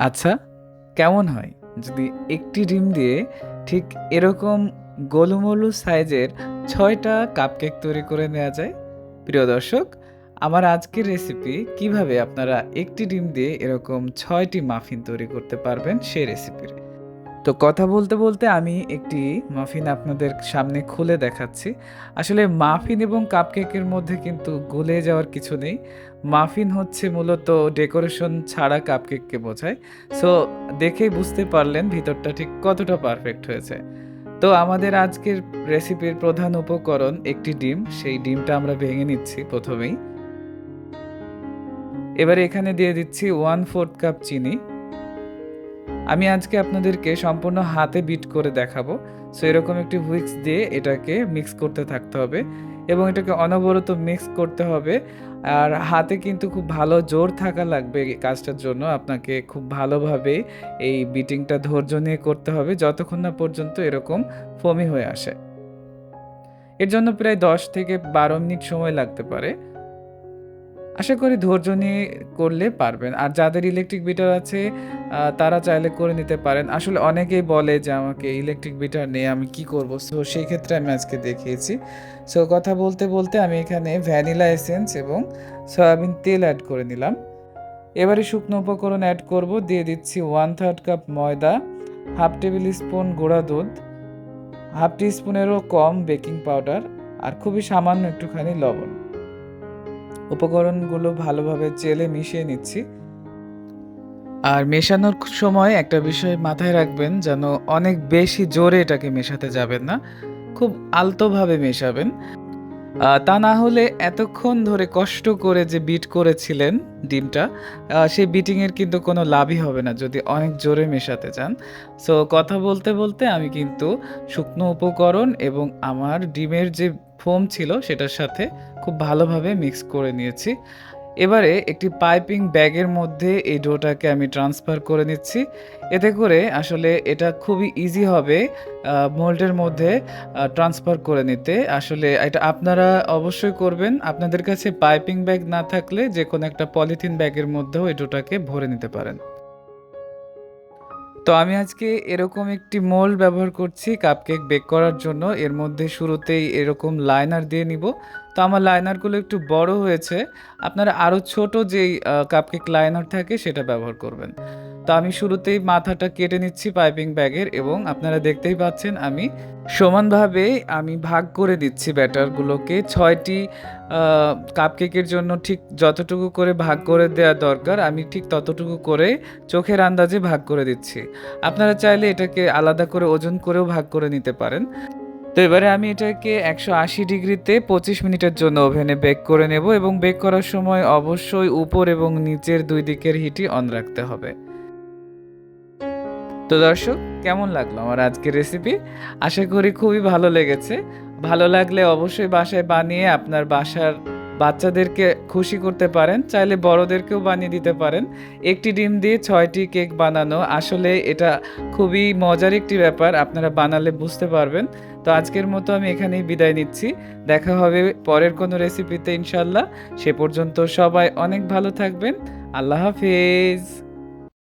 আচ্ছা কেমন হয়? যদি একটি ডিম দিয়ে ঠিক এরকম গোলুমলু সাইজের ছয়টা কাপকেক তৈরি করে নেওয়া যায়? প্রিয় দর্শক, আমার আজকের রেসিপি কীভাবে আপনারা একটি ডিম দিয়ে এরকম ছয়টি মাফিন তৈরি করতে পারবেন সেই রেসিপির তো কথা বলতে বলতে আমি একটি মাফিন আপনাদের সামনে খুলে দেখাচ্ছি। আসলে মাফিন এবং কাপকেকের মধ্যে কিন্তু গলে যাওয়ার কিছু নেই। মাফিন হচ্ছে মূলত ডেকোরেশন ছাড়া কাপকেককে বোঝায়। সো দেখেই বুঝতে পারলেন ভিতরটা ঠিক কতটা পারফেক্ট হয়েছে। তো আমাদের আজকের রেসিপির প্রধান উপকরণ একটি ডিম। সেই ডিমটা আমরা ভেঙে নিচ্ছি প্রথমেই। এবারে এখানে দিয়ে দিচ্ছি ওয়ান ফোর্থ কাপ চিনি। আমি আজকে আপনাদেরকে সম্পূর্ণ হাতে বিট করে দেখাবো। সো এরকম একটি হুইক্স দিয়ে এটাকে মিক্স করতে থাকতে হবে এবং এটাকে অনবরত মিক্স করতে হবে। আর হাতে কিন্তু খুব ভালো জোর থাকা লাগবে এই কাজটার জন্য। আপনাকে খুব ভালোভাবে এই বিটিংটা ধৈর্য নিয়ে করতে হবে যতক্ষণ না পর্যন্ত এরকম ফমি হয়ে আসে। এর জন্য প্রায় দশ থেকে বারো মিনিট সময় লাগতে পারে। আশা করি ধৈর্য নিয়ে করলে পারবেন। আর যাদের ইলেকট্রিক বিটার আছে তারা চাইলে করে নিতে পারেন। আসলে অনেকেই বলে যে, আমাকে ইলেকট্রিক বিটার নিয়ে আমি কি করব? সো সেই ক্ষেত্রে আমি আজকে দেখিয়েছি। সো কথা বলতে বলতে আমি এখানে ভ্যানিলা এসেন্স এবং সয়াবিন তেল অ্যাড করে নিলাম। এবারে শুকনো উপকরণ অ্যাড করব। দিয়ে দিচ্ছি ওয়ান থার্ড কাপ ময়দা হাফ টেবিল স্পুন গুঁড়া দুধ হাফ টি স্পুনেরও কম বেকিং পাউডার আর খুবই সামান্য একটুখানি লবণ। উপকরণগুলো ভালোভাবে জেলে মিশিয়ে নিচ্ছি। আর মেশানোর সময় একটা বিষয় মাথায় রাখবেন, যেন অনেক বেশি জোরে এটাকে মেশাতে যাবেন না। খুব আলতোভাবে মেশাবেন। তা না হলে এতক্ষণ ধরে কষ্ট করে যে বিট করেছিলেন ডিমটা সেই বিটিংয়ের কিন্তু কোনো লাভই হবে না যদি অনেক জোরে মেশাতে চান। সো কথা বলতে বলতে আমি কিন্তু শুকনো উপকরণ এবং আমার ডিমের যে ফোম ছিল সেটার সাথে খুব ভালোভাবে মিক্স করে নিয়েছি। এবারে একটি পাইপিং ব্যাগের মধ্যে এই ডোটাকে আমি ট্রান্সফার করে নিচ্ছি। এতে করে আসলে এটা খুবই ইজি হবে মোল্ডের মধ্যে ট্রান্সফার করে নিতে। আসলে এটা আপনারা অবশ্যই করবেন। আপনাদের কাছে পাইপিং ব্যাগ না থাকলে যে কোনো একটা পলিথিন ব্যাগের মধ্যেও এই ডোটাকে ভরে নিতে পারেন। তো আমি আজকে এরকম একটি মোল্ড ব্যবহার করছি, কাপকেক বেক করার জন্য। এর মধ্যে শুরুতেই এরকম লাইনার দিয়ে নিব। তো আমার লাইনারগুলো একটু বড় হয়েছে। আপনারা আরও ছোট যেই কাপকেক লাইনার থাকে সেটা ব্যবহার করবেন। তো আমি শুরুতেই মাথাটা কেটে নিচ্ছি পাইপিং ব্যাগের এবং আপনারা দেখতেই পাচ্ছেন আমি সমানভাবে আমি ভাগ করে দিচ্ছি ব্যাটারগুলোকে ছয়টি কাপকেকের জন্য ঠিক যতটুকু করে ভাগ করে দেওয়া দরকার, আমি ঠিক ততটুকু করে চোখের আন্দাজে ভাগ করে দিচ্ছি। আপনারা চাইলে এটাকে আলাদা করে ওজন করেও ভাগ করে নিতে পারেন। তো এবারে আমি এটাকে একশো আশি ডিগ্রিতে পঁচিশ মিনিটের জন্য ওভেনে বেক করে নেব এবং বেক করার সময় অবশ্যই উপর এবং নিচের দুই দিকের হিটই অন রাখতে হবে। তো দর্শক, কেমন লাগল আমার আজকের রেসিপি আশা করি খুবই ভালো লেগেছে। ভালো লাগলে অবশ্যই বাসায় বানিয়ে আপনার বাসার বাচ্চাদেরকে খুশি করতে পারেন, চাইলে বড়দেরকেও বানিয়ে দিতে পারেন। একটি ডিম দিয়ে ছয়টি কেক বানানো আসলে এটা খুবই মজার একটি ব্যাপার, আপনারা বানালে বুঝতে পারবেন। তো আজকের মতো আমি এখানেই বিদায় নিচ্ছি। দেখা হবে পরের কোনো রেসিপিতে ইনশাল্লাহ সে পর্যন্ত সবাই অনেক ভালো থাকবেন। আল্লাহ হাফেজ।